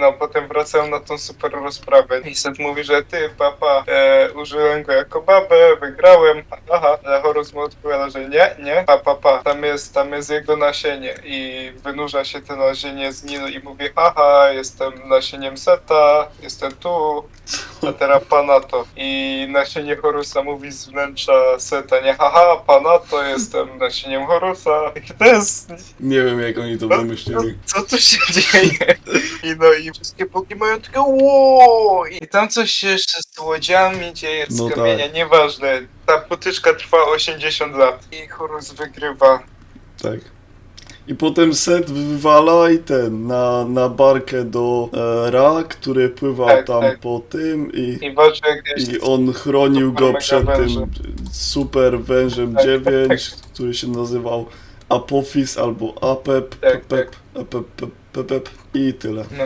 no potem wracają na tą super rozprawę. I Set mówi, że ty papa, e, użyłem go jako babę, wygrałem, aha, ale Horus mu odpowiada, że nie, nie, pa, pa, pa, tam jest, tam jest jego nasienie. I wynurza się to nasienie z Ninu i mówi, haha, jestem nasieniem Seta, jestem tu, a teraz pana to. I nasienie Horusa mówi z wnętrza Seta, nie, haha, pana to jestem nasieniem Horusa. I to jest Nie wiem jak oni to no, wymyślili. co tu się dzieje? I no i wszystkie bogi mają takie wow! I tam coś się jeszcze z łodziami dzieje, z No kamienia, tak. nieważne. Ta potyczka trwa 80 lat. I Horus wygrywa. Tak. I potem set wywala i ten, na, na barkę do e, Ra, który pływał Tak, tam tak. po tym i, I i on chronił super go mega przed wężem. tym super wężem Tak, 9, który się nazywał Apophis albo Apep, Tak, Apep, Apep, Apep, Apep i tyle. No.